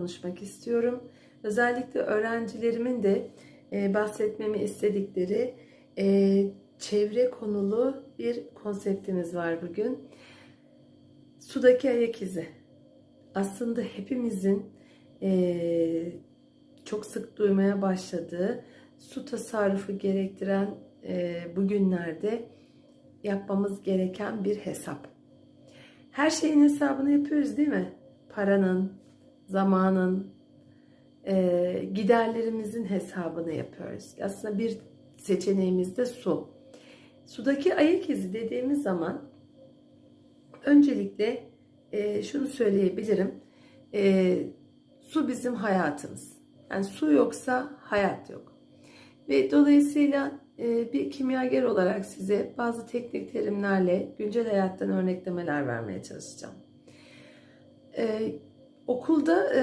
konuşmak istiyorum. Özellikle öğrencilerimin de e, bahsetmemi istedikleri e, çevre konulu bir konseptimiz var bugün. Sudaki ayak izi. Aslında hepimizin e, çok sık duymaya başladığı su tasarrufu gerektiren bugünlerde yapmamız gereken bir hesap. Her şeyin hesabını yapıyoruz değil mi? Paranın, zamanın, e, giderlerimizin hesabını yapıyoruz. Aslında bir seçeneğimiz de su. Sudaki ayak izi dediğimiz zaman öncelikle e, şunu söyleyebilirim. E, su bizim hayatımız. Yani su yoksa hayat yok. Ve dolayısıyla e, bir kimyager olarak size bazı teknik terimlerle güncel hayattan örneklemeler vermeye çalışacağım. E, okulda e,